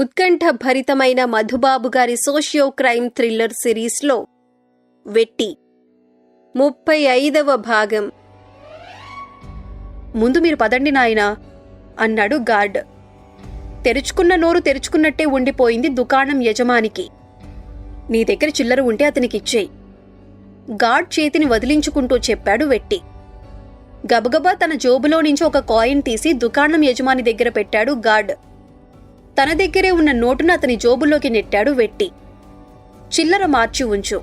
ఉత్కంఠ భరితమైన మధుబాబు గారి socio crime thriller సిరీస్లో వెట్టి. ముప్పై ఐదవ భాగం. ముందు మీరు పదండి నాయనా అన్నాడు గార్డ్. తెరుచుకున్న నోరు తెరుచుకున్నట్టే ఉండిపోయింది దుకాణం యజమానికి. నీ దగ్గర చిల్లర ఉంటే అతనికిచ్చేయి గాడ్ చేతిని వదిలించుకుంటూ చెప్పాడు వెట్టి. గబగబా తన జోబులో నుంచి ఒక కాయిన్ తీసి దుకాణం యజమాని దగ్గర పెట్టాడు గార్డ్. తన దగ్గరే ఉన్న నోటును అతని జోబులోకి నెట్టాడు వెట్టి. చిల్లర మార్చి ఉంచు.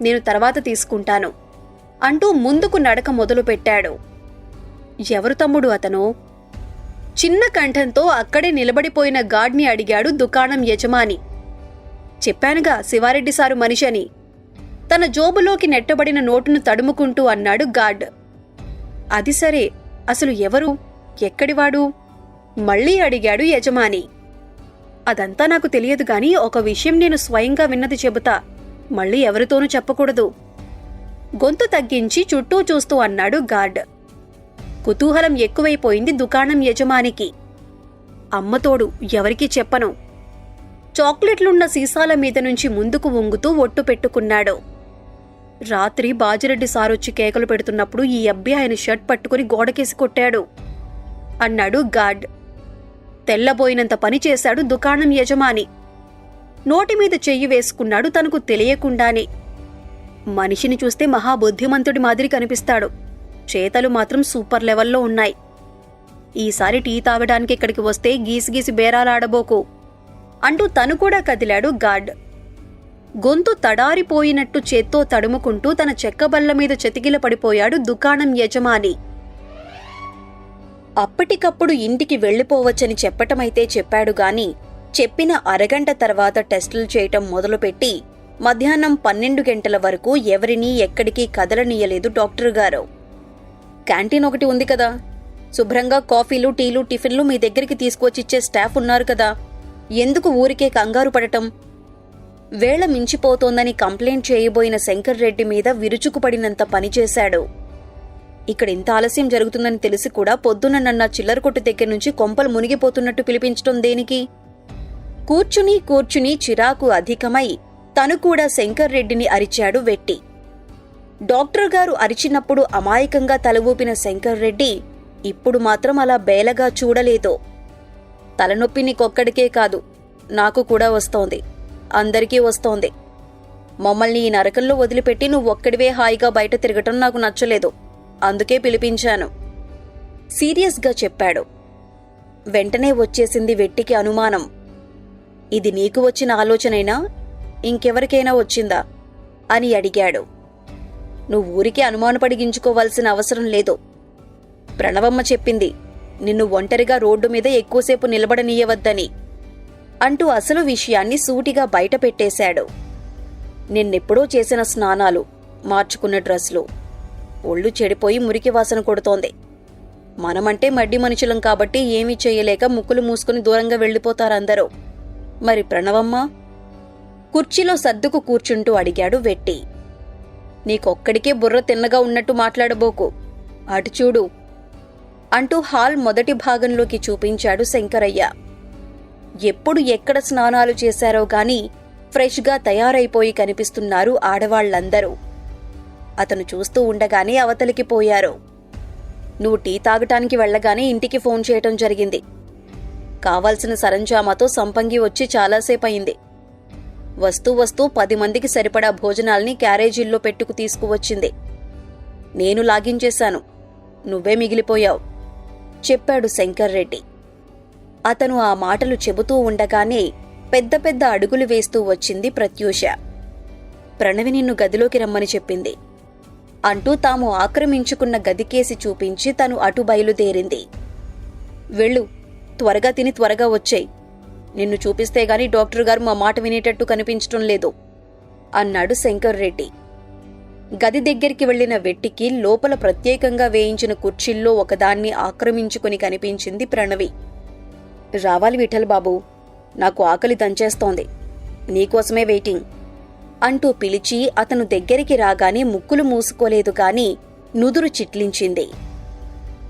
నేను తర్వాత తీసుకుంటాను. అంటూ ముందుకు నడక మొదలుపెట్టాడు. ఎవరు తమ్ముడు అతను? చిన్న కంఠంతో అక్కడే నిలబడిపోయిన గాడ్ని అడిగాడు దుకాణం యజమాని. చెప్పానుగా శివారెడ్డి సారు మనిషి అని. తన జోబులోకి నెట్టబడిన నోటును తడుముకుంటూ అన్నాడు గాడ్. అది సరే. అసలు ఎవరు? ఎక్కడివాడు? మళ్ళీ అడిగాడు యజమాని. అదంతా నాకు తెలియదు గాని ఒక విషయం నేను స్వయంగా విన్నది చెబుతా. మళ్ళీ ఎవరితోనూ చెప్పకూడదు. గొంతు తగ్గించి చుట్టూ చూస్తూ అన్నాడు గార్డ్. కుతూహలం ఎక్కువైపోయింది దుకాణం యజమానికి. అమ్మతోడు ఎవరికీ చెప్పను. చాక్లెట్లున్న సీసాల మీద నుంచి ముందుకు వంగుతూ ఒట్టు పెట్టుకున్నాడు. రాత్రి బాజిరెడ్డి సారొచ్చి కేకలు పెడుతున్నప్పుడు ఈ అబ్బి ఆయన షర్ట్ పట్టుకుని గోడకేసి కొట్టాడు. అన్నాడు గార్డ్. తెల్లబోయినంత పని చేశాడు దుకాణం యజమాని. నోటి మీద చెయ్యి వేసుకున్నాడు తనకు తెలియకుండానే. మనిషిని చూస్తే మహాబుద్ధిమంతుడి మాదిరి కనిపిస్తాడు. చేతలు మాత్రం సూపర్ లెవెల్లో ఉన్నాయి. ఈసారి టీ తాగడానికి ఇక్కడికి వస్తే గీసిగీసి గీసి బేరాలాడబోకు అంటూ తను కూడా కదిలాడు గార్డ్. గొంతు తడారిపోయినట్టు చేత్తో తడుముకుంటూ తన చెక్కబల్ల మీద చెతికిల పడిపోయాడు దుకాణం యజమాని. అప్పటికప్పుడు ఇంటికి వెళ్ళిపోవచ్చని చెప్పటమైతే చెప్పాడు గాని చెప్పిన అరగంట తర్వాత టెస్టులు చేయటం మొదలుపెట్టి మధ్యాహ్నం పన్నెండు గంటల వరకు ఎవరినీ ఎక్కడికి కదలనీయలేదు డాక్టర్ గారు. క్యాంటీన్ ఒకటి ఉంది కదా. శుభ్రంగా కాఫీలు టీలు టిఫిన్లు మీ దగ్గరికి తీసుకువచ్చిచ్చే స్టాఫ్ ఉన్నారు కదా. ఎందుకు ఊరికే కంగారు పడటం? వేళ మించిపోతోందని కంప్లైంట్ చేయబోయిన శంకర్ రెడ్డి మీద విరుచుకుపడినంత పనిచేశాడు ఇక్కడ ఇంత ఆలస్యం జరుగుతుందని తెలిసి కూడా పొద్దున్న నన్న చిల్లర కొట్టు దగ్గర నుంచి కొంపలు మునిగిపోతున్నట్టు పిలిపించటం దేనికి? కూర్చుని కూర్చుని చిరాకు అధికమై తను కూడా శంకర్ రెడ్డిని అరిచాడు వెట్టి. డాక్టర్ గారు అరిచినప్పుడు అమాయకంగా తల ఊపిన శంకర్ రెడ్డి ఇప్పుడు మాత్రం అలా బేలగా చూడలేదో. తలనొప్పి నీకొక్కడికే కాదు నాకు కూడా వస్తోంది అందరికీ వస్తోంది. మమ్మల్ని ఈ నరకంలో వదిలిపెట్టి నువ్వు ఒక్కడివే హాయిగా బయట తిరగటం నాకు నచ్చలేదు. అందుకే పిలిపించాను. సీరియస్గా చెప్పాడు. వెంటనే వచ్చేసింది వెట్టికి అనుమానం. ఇది నీకు వచ్చిన ఆలోచనైనా? ఇంకెవరికైనా వచ్చిందా? అని అడిగాడు. నువ్వు ఊరికే అనుమానపడిగించుకోవాల్సిన అవసరం లేదు. ప్రణవమ్మ చెప్పింది నిన్ను ఒంటరిగా రోడ్డు మీద ఎక్కువసేపు నిలబడనీయవద్దని అంటూ అసలు విషయాన్ని సూటిగా బయటపెట్టేశాడు నిన్నెప్పుడో చేసిన స్నానాలు మార్చుకున్న డ్రెస్లు ఒళ్ళు చెడిపోయి మురికి వాసన కొడుతోంది. మనమంటే మడ్డి మనుషులం కాబట్టి ఏమీ చేయలేక ముక్కులు మూసుకుని దూరంగా వెళ్ళిపోతారందరూ మరి ప్రణవమ్మ? కుర్చీలో సర్దుకు కూర్చుంటూ అడిగాడు వెట్టి. నీకొక్కడికే బుర్ర తిన్నగా ఉన్నట్టు మాట్లాడబోకు. అటు చూడు. అంటూ హాల్ మొదటి భాగంలోకి చూపించాడు శంకరయ్య. ఎప్పుడు ఎక్కడ స్నానాలు చేశారో గాని ఫ్రెష్గా తయారైపోయి కనిపిస్తున్నారు ఆడవాళ్ళందరూ అతను చూస్తూ ఉండగానే అవతలికి పోయారు. నువ్వు టీ తాగటానికి వెళ్ళగానే ఇంటికి ఫోన్ చేయటం జరిగింది. కావాల్సిన సరంజామాతో సంపంగి వచ్చి చాలాసేపు అయింది వస్తూ వస్తూ పది మందికి సరిపడా భోజనాల్ని క్యారేజీల్లో పెట్టుకు తీసుకువచ్చింది. నేను లాగించేశాను. నువ్వే మిగిలిపోయావు. చెప్పాడు శంకర్ రెడ్డి. అతను ఆ మాటలు చెబుతూ ఉండగానే పెద్ద పెద్ద అడుగులు వేస్తూ వచ్చింది ప్రత్యూష. ప్రణవి నిన్ను గదిలోకి రమ్మని చెప్పింది. అంటూ తాము ఆక్రమించుకున్న గదికేసి చూపించి తను అటు బయలుదేరింది. వెళ్ళు త్వరగా తిని త్వరగా వచ్చేయి. నిన్ను చూపిస్తే గాని డాక్టర్ గారు మా మాట వినేటట్టు కనిపించటం లేదు అన్నాడు శంకర్ రెడ్డి. గది దగ్గరికి వెళ్ళిన వెట్టికి లోపల ప్రత్యేకంగా వేయించిన కుర్చీల్లో ఒకదాన్ని ఆక్రమించుకుని కనిపించింది ప్రణవి. రావాలి విఠల్ బాబు నాకు ఆకలి దంచేస్తోంది. నీకోసమే వెయిటింగ్. అంటూ పిలిచి అతను దగ్గరికి రాగానే ముక్కులు మూసుకోలేదు కాని నుదురు చిట్లించింది.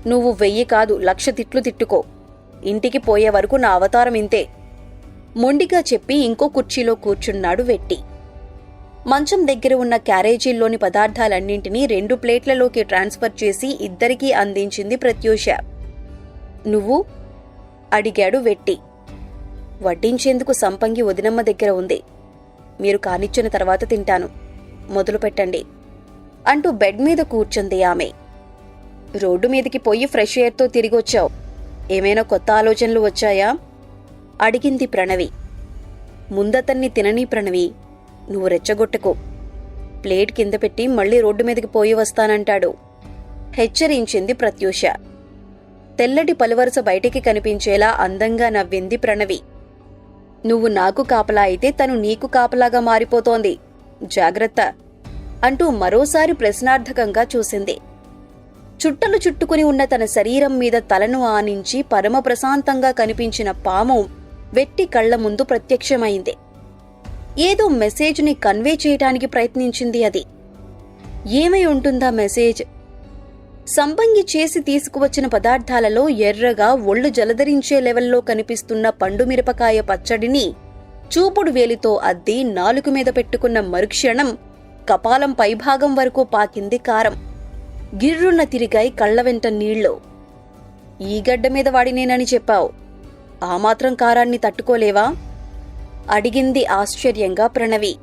నువ్వు వెయ్యి కాదు లక్ష తిట్లు తిట్టుకో. ఇంటికి పోయే వరకు నా అవతారం ఇంతే. మొండిగా చెప్పి ఇంకో కుర్చీలో కూర్చున్నాడు వెట్టి. మంచం దగ్గర ఉన్న క్యారేజీల్లోని పదార్థాలన్నింటినీ రెండు ప్లేట్లలోకి ట్రాన్స్ఫర్ చేసి ఇద్దరికీ అందించింది ప్రత్యూష. నువ్వు? అడిగాడు వెట్టి. వడ్డించేందుకు సంపంగి వదినమ్మ దగ్గర ఉంది. మీరు కానిచ్చిన తర్వాత తింటాను. మొదలు పెట్టండి. అంటూ బెడ్ మీద కూర్చుంది ఆమె. రోడ్డు మీదకి పోయి ఫ్రెష్ ఎయిర్తో తిరిగొచ్చావు. ఏమైనా కొత్త ఆలోచనలు వచ్చాయా? అడిగింది ప్రణవి. ముందతన్ని తినని ప్రణవి నువ్వు రెచ్చగొట్టకు. ప్లేట్ కింద పెట్టి మళ్ళీ రోడ్డు మీదకి పోయి వస్తానంటాడు. హెచ్చరించింది ప్రత్యూష. తెల్లటి పలువరుస బయటికి కనిపించేలా అందంగా నవ్వింది ప్రణవి. నువ్వు నాకు కాపలా అయితే తను నీకు కాపలాగా మారిపోతోంది. జాగ్రత్త అంటూ మరోసారి ప్రశ్నార్థకంగా చూసింది. చుట్టలు చుట్టుకుని ఉన్న తన శరీరం మీద తలను ఆనించి పరమ ప్రశాంతంగా కనిపించిన పాము వెట్టి కళ్ళ ముందు ప్రత్యక్షమైంది. ఏదో మెసేజ్ని కన్వే చేయటానికి ప్రయత్నించింది అది. ఏమై ఉంటుందా మెసేజ్? సంపంగి చేసి తీసుకువచ్చిన పదార్థాలలో ఎర్రగా ఒళ్ళు జలధరించే లెవెల్లో కనిపిస్తున్న పండు మిరపకాయ పచ్చడిని చూపుడు వేలితో అద్ది నాలుగు మీద పెట్టుకున్న మరుక్షణం కపాలం పైభాగం వరకు పాకింది కారం. గిర్రున్న తిరిగాయి కళ్ళ వెంట నీళ్ళు. ఈ గడ్డ మీద వాడినేనని చెప్పావు. ఆ మాత్రం కారాన్ని తట్టుకోలేవా? అడిగింది ఆశ్చర్యంగా ప్రణవి.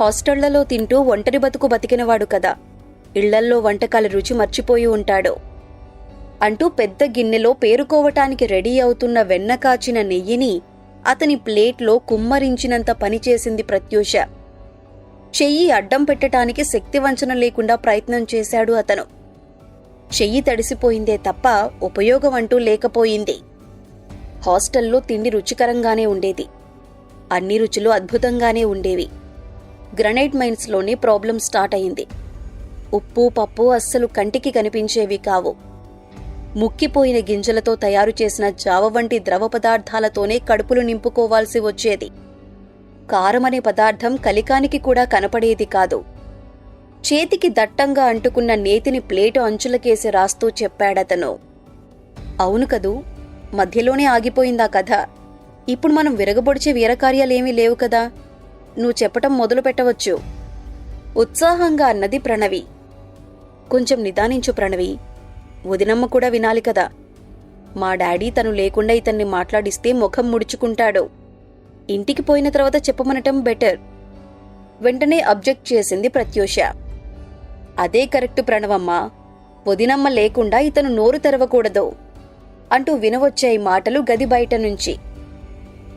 హాస్టళ్ళలో తింటూ ఒంటరి బతుకు బతికినవాడు కదా. ఇళ్ళల్లో వంటకాల రుచి మర్చిపోయి ఉంటాడు. అంటూ పెద్ద గిన్నెలో పేరుకోవటానికి రెడీ అవుతున్న వెన్న కాచిన నెయ్యిని అతని ప్లేట్లో కుమ్మరించినంత పనిచేసింది ప్రత్యూష. చెయ్యి అడ్డం పెట్టటానికి శక్తివంచన లేకుండా ప్రయత్నం చేశాడు అతను. చెయ్యి తడిసిపోయిందే తప్ప ఉపయోగం అంటూ లేకపోయింది. హాస్టల్లో తిండి రుచికరంగానే ఉండేది. అన్ని రుచులు అద్భుతంగానే ఉండేవి. గ్రనైట్ మైన్స్లోనే ప్రాబ్లం స్టార్ట్ అయింది. ఉప్పు పప్పు అస్సలు కంటికి కనిపించేవి కావు. ముక్కిపోయిన గింజలతో తయారు చేసిన జావ వంటి ద్రవ పదార్థాలతోనే కడుపులు నింపుకోవాల్సి వచ్చేది. కారమనే పదార్థం కలికానికి కూడా కనపడేది కాదు. చేతికి దట్టంగా అంటుకున్న నేతిని ప్లేటు అంచులకేసి రాస్తూ చెప్పాడతను. అవును కదూ మధ్యలోనే ఆగిపోయిందా కథ. ఇప్పుడు మనం విరగబొడిచే వీరకార్యాలేమీ లేవు కదా. నువ్వు చెప్పటం మొదలు పెట్టవచ్చు ఉత్సాహంగా అన్నది ప్రణవి. కొంచెం నిదానించు ప్రణవి. వదినమ్మ కూడా వినాలి కదా. మా డాడీ తను లేకుండా ఇతన్ని మాట్లాడిస్తే ముఖం ముడుచుకుంటాడు. ఇంటికి పోయిన తర్వాత చెప్పమనటం బెటర్. వెంటనే అబ్జెక్ట్ చేసింది ప్రత్యూష. అదే కరెక్ట్ ప్రణవమ్మ. వదినమ్మ లేకుండా ఇతను నోరు తెరవకూడదు. అంటూ వినవచ్చాయి మాటలు గది బయట నుంచి.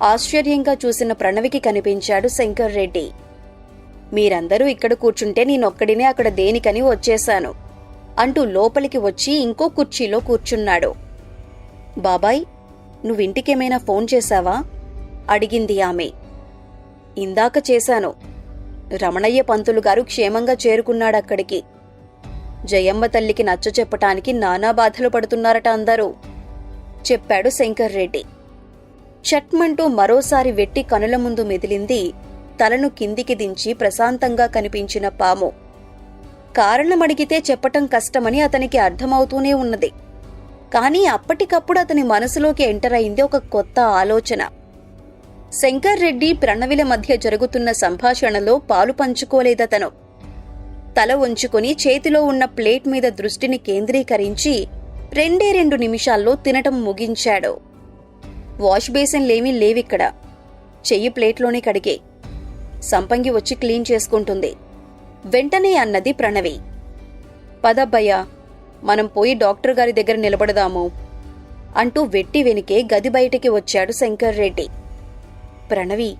ఆశ్చర్యంగా చూసిన ప్రణవికి కనిపించాడు శంకర్ రెడ్డి. మీరందరూ ఇక్కడ కూర్చుంటే నేనొక్కడినే అక్కడ దేనికని వచ్చేశాను. అంటూ లోపలికి వచ్చి ఇంకో కుర్చీలో కూర్చున్నాడు. బాబాయ్ నువ్వింటికేమైనా ఫోన్ చేశావా? అడిగింది ఆమె. ఇందాక చేశాను. రమణయ్య పంతులు గారు క్షేమంగా చేరుకున్నాడక్కడికి. జయమ్మ తల్లికి నచ్చ చెప్పటానికి నానా బాధలు పడుతున్నారట అందరూ చెప్పాడు శంకర్ రెడ్డి. చట్మంటూ మరోసారి వెట్టి కనుల ముందు మెదిలింది తలను కిందికి దించి ప్రశాంతంగా కనిపించిన పాము. కారణం అడిగితే చెప్పటం కష్టమని అతనికి అర్థమవుతూనే ఉన్నది. కానీ అప్పటికప్పుడు అతని మనసులోకి ఎంటర్ అయింది ఒక కొత్త ఆలోచన. శంకర్ రెడ్డి ప్రణవిల మధ్య జరుగుతున్న సంభాషణలో పాలు పంచుకోలేదతను. తల ఉంచుకుని చేతిలో ఉన్న ప్లేట్ మీద దృష్టిని కేంద్రీకరించి రెండే రెండు నిమిషాల్లో తినటం ముగించాడు. వాష్ బేసిన్లేమీ లేవిక్కడ. చెయ్యి ప్లేట్లోనే కడిగే. సంపంగి వచ్చి క్లీన్ చేసుకుంటుంది. వెంటనే అన్నది ప్రణవి. పదబ్బయ్యా మనం పోయి డాక్టర్ గారి దగ్గర నిలబడదాము అంటూ వెట్టి వెనికే గది బయటికి వచ్చాడు శంకర్ రెడ్డి. ప్రణవి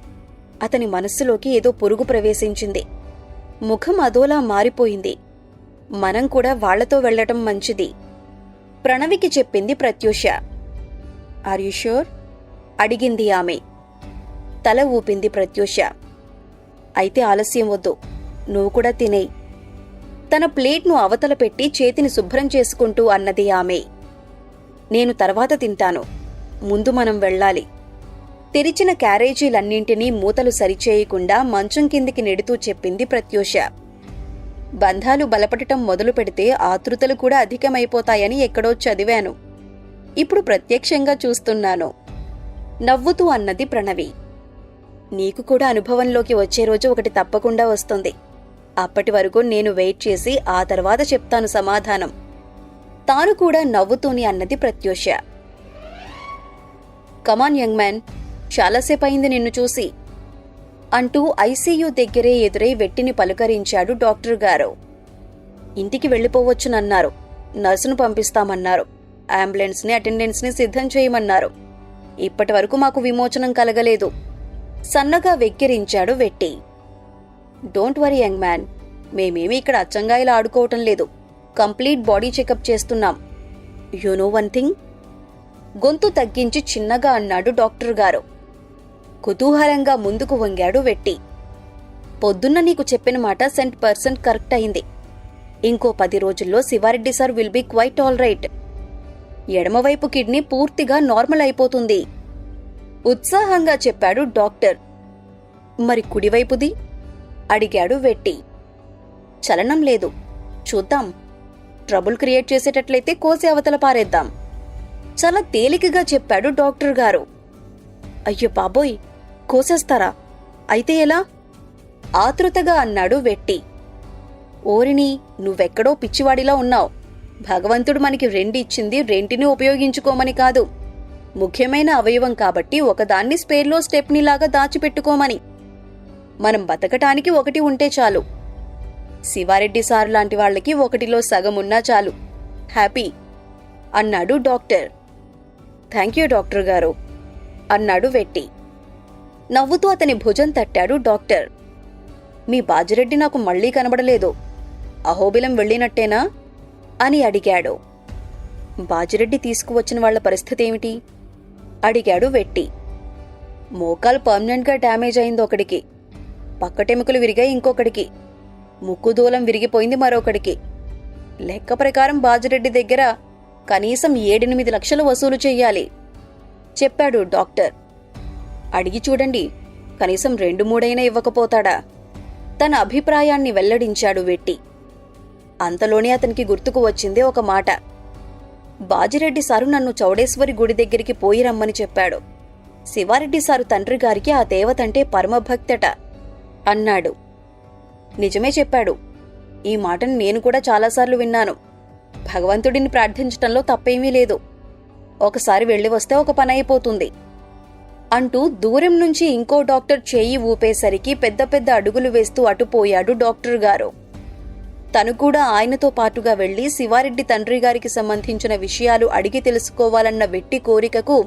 అతని మనస్సులోకి ఏదో పురుగు ప్రవేశించింది. ముఖం అదోలా మారిపోయింది. మనం కూడా వాళ్ళతో వెళ్ళటం మంచిది. ప్రణవికి చెప్పింది ప్రత్యూష. ఆర్ యు షూర్ అడిగింది ఆమె. తల ఊపింది ప్రత్యూష. అయితే ఆలస్యం వద్దు. నువ్వు కూడా తినేయి తన ప్లేట్ను అవతల పెట్టి చేతిని శుభ్రం చేసుకుంటూ అన్నది ఆమె. నేను తర్వాత తింటాను. ముందు మనం వెళ్ళాలి. తెరిచిన క్యారేజీలన్నింటినీ మూతలు సరిచేయకుండా మంచం కిందికి నెడుతూ చెప్పింది ప్రత్యూష. బంధాలు బలపడటం మొదలు పెడితే ఆతృతలు కూడా అధికమైపోతాయని ఎక్కడో చదివాను. ఇప్పుడు ప్రత్యక్షంగా చూస్తున్నాను. నవ్వుతూ అన్నది ప్రణవి. నీకు కూడా అనుభవంలోకి వచ్చే రోజు ఒకటి తప్పకుండా వస్తుంది. అప్పటి వరకు నేను వెయిట్ చేసి ఆ తర్వాత చెప్తాను సమాధానం. తాను కూడా నవ్వుతూనే అన్నది ప్రత్యూష. కమాన్ యంగ్ మ్యాన్ చాలాసేపు అయింది నిన్ను చూసి అంటూ ఐసీయూ దగ్గరే ఎదురై వెట్టిని పలుకరించాడు డాక్టర్ గారు. ఇంటికి వెళ్ళిపోవచ్చునన్నారు నర్సును పంపిస్తామన్నారు. అంబులెన్స్ని అటెండెన్స్ని సిద్ధం చేయమన్నారు. ఇప్పటి వరకు మాకు విమోచనం కలగలేదు సన్నగా వెక్కిరించాడు వెట్టి. Don't worry young man. మేమేమీ ఇక్కడ అచ్చంగా ఇలా ఆడుకోవటం లేదు. కంప్లీట్ బాడీ చెకప్ చేస్తున్నాం. You know one thing? గొంతు తగ్గించి చిన్నగా అన్నాడు డాక్టర్ గారు. కుతూహలంగా ముందుకు వంగాడు వెట్టి. పొద్దున్న నీకు చెప్పిన మాట సెంట్ పర్సెంట్ కరెక్ట్ అయింది. ఇంకో పది రోజుల్లో Siva Reddy sir will be quite all right. ఎడమవైపు కిడ్నీ పూర్తిగా నార్మల్ అయిపోతుంది. ఉత్సాహంగా చెప్పాడు డాక్టర్. మరి కుడివైపుది? అడిగాడు వెట్టి. చలనం లేదు. చూద్దాం. ట్రబుల్ క్రియేట్ చేసేటట్లయితే కోసి అవతల పారేద్దాం. చాలా తేలికగా చెప్పాడు డాక్టర్ గారు. అయ్యో బాబోయ్ కోసేస్తారా? అయితే ఎలా? ఆతృతగా అన్నాడు వెట్టి. ఓరిని నువ్వెక్కడో పిచ్చివాడిలా ఉన్నావు. భగవంతుడు మనకి రెండిచ్చింది రెంటిని ఉపయోగించుకోమని కాదు. ముఖ్యమైన అవయవం కాబట్టి ఒకదాన్ని స్పేర్లో స్టెప్నీలాగా దాచిపెట్టుకోమని. మనం బతకటానికి ఒకటి ఉంటే చాలు. శివారెడ్డి సార్ లాంటి వాళ్ళకి ఒకటిలో సగం ఉన్నా చాలు. హ్యాపీ. అన్నాడు డాక్టర్. థ్యాంక్ యూ డాక్టర్ గారు. అన్నాడు వెట్టి. నవ్వుతూ అతని భుజం తట్టాడు డాక్టర్. మీ బాజిరెడ్డి నాకు మళ్ళీ కనబడలేదు. అహోబిలం వెళ్ళినట్టేనా? అని అడిగాడు. బాజిరెడ్డి తీసుకువచ్చిన వాళ్ళ పరిస్థితి ఏమిటి? అడిగాడు వెట్టి. మోకాలు పర్మనెంట్గా డ్యామేజ్ అయింది ఒకడికి. పక్కటెముకలు విరిగాయి ఇంకొకడికి. ముక్కు దూలం విరిగిపోయింది మరొకడికి. లెక్క ప్రకారం బాజిరెడ్డి దగ్గర కనీసం ఏడెనిమిది లక్షలు వసూలు చెయ్యాలి. చెప్పాడు డాక్టర్. అడిగి చూడండి కనీసం రెండు మూడైనా ఇవ్వకపోతాడా? తన అభిప్రాయాన్ని వెల్లడించాడు వెట్టి. అంతలోనే అతనికి గుర్తుకు వచ్చిందే ఒక మాట. బాజిరెడ్డి సారు నన్ను చౌడేశ్వరి గుడి దగ్గరికి పోయి రమ్మని చెప్పాడు. శివారెడ్డి సారు తండ్రి గారికి ఆ దేవతంటే పరమభక్తట. అన్నాడు. నిజమే చెప్పాడు. ఈ మాటను నేను కూడా చాలాసార్లు విన్నాను. భగవంతుడిని ప్రార్థించటంలో తప్పేమీ లేదు. ఒకసారి వెళ్ళి వస్తే ఒక పని అయిపోతుంది. అంటూ దూరం నుంచి ఇంకో డాక్టర్ చేయి ఊపేసరికి పెద్ద పెద్ద అడుగులు వేస్తూ అటుపోయాడు డాక్టర్ గారు. తను కూడా ఆయనతో పాటుగా వెళ్ళి శివారెడ్డి తండ్రి గారికి సంబంధించిన విషయాలు అడిగి తెలుసుకోవాలన్న వెట్టి కోరికకు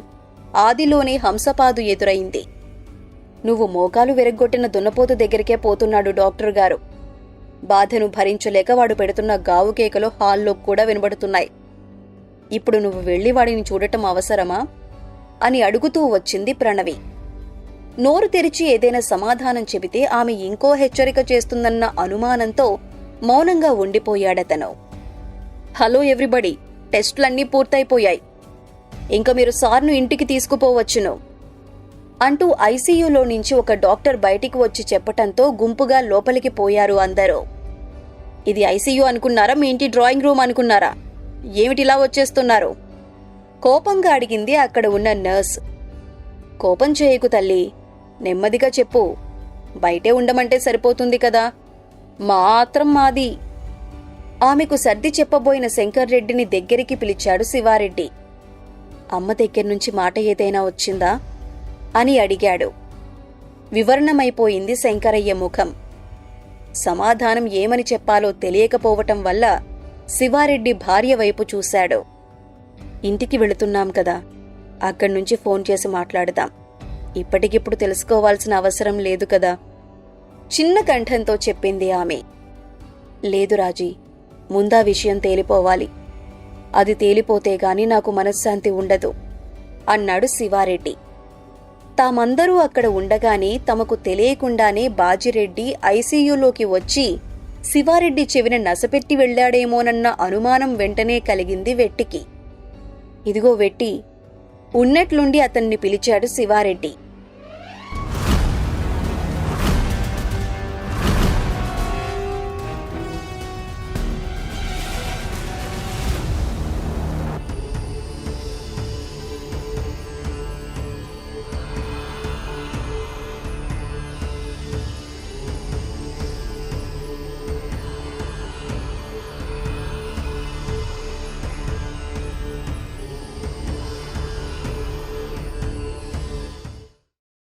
ఆదిలోనే హంసపాదు ఎదురైంది. నువ్వు మోకాలు విరగ్గొట్టిన దున్నపోతు దగ్గరికే పోతున్నాడు డాక్టర్ గారు. బాధను భరించలేక వాడు పెడుతున్న గావు కేకలు హాల్లో కూడా వినబడుతున్నాయి. ఇప్పుడు నువ్వు వెళ్ళి వాడిని చూడటం అవసరమా? అని అడుగుతూ వచ్చింది ప్రణవి. నోరు తెరిచి ఏదైనా సమాధానం చెబితే ఆమె ఇంకో హెచ్చరిక చేస్తుందన్న అనుమానంతో మౌనంగా ఉండిపోయాడతను. Hello everybody టెస్టులన్నీ పూర్తయిపోయాయి. ఇంక మీరు సార్ను ఇంటికి తీసుకుపోవచ్చును. అంటూ ఐసీయూలో నుంచి ఒక డాక్టర్ బయటికి వచ్చి చెప్పటంతో గుంపుగా లోపలికి పోయారు అందరూ. ఇది ఐసీయూ అనుకున్నారా? మీ ఇంటి డ్రాయింగ్ రూమ్ అనుకున్నారా? ఏమిటిలా వచ్చేస్తున్నారు? కోపంగా అడిగింది అక్కడ ఉన్న నర్స్. కోపం చేయకు తల్లి. నెమ్మదిగా చెప్పు. బయటే ఉండమంటే సరిపోతుంది కదా? మాత్రం మాది. ఆమెకు సర్ది చెప్పబోయిన శంకర్ రెడ్డిని దగ్గరికి పిలిచాడు శివారెడ్డి. అమ్మ దగ్గర నుంచి మాట ఏదైనా వచ్చిందా? అని అడిగాడు. వివరణమైపోయింది శంకరయ్య ముఖం. సమాధానం ఏమని చెప్పాలో తెలియకపోవటం వల్ల శివారెడ్డి భార్య వైపు చూశాడు. ఇంటికి వెళుతున్నాం కదా అక్కడి నుంచి ఫోన్ చేసి మాట్లాడదాం. ఇప్పటికిప్పుడు తెలుసుకోవాల్సిన అవసరం లేదు కదా చిన్న కంఠంతో చెప్పింది ఆమె. లేదు రాజీ ముందా విషయం తేలిపోవాలి. అది తేలిపోతే గాని నాకు మనశ్శాంతి ఉండదు అన్నాడు శివారెడ్డి. తామందరూ అక్కడ ఉండగానే తమకు తెలియకుండానే బాజిరెడ్డి ఐసీయూలోకి వచ్చి శివారెడ్డి చెవిన నసపెట్టి వెళ్ళాడేమోనన్న అనుమానం వెంటనే కలిగింది వెట్టికి. ఇదిగో వెట్టి ఉన్నట్లుండి అతన్ని పిలిచాడు శివారెడ్డి.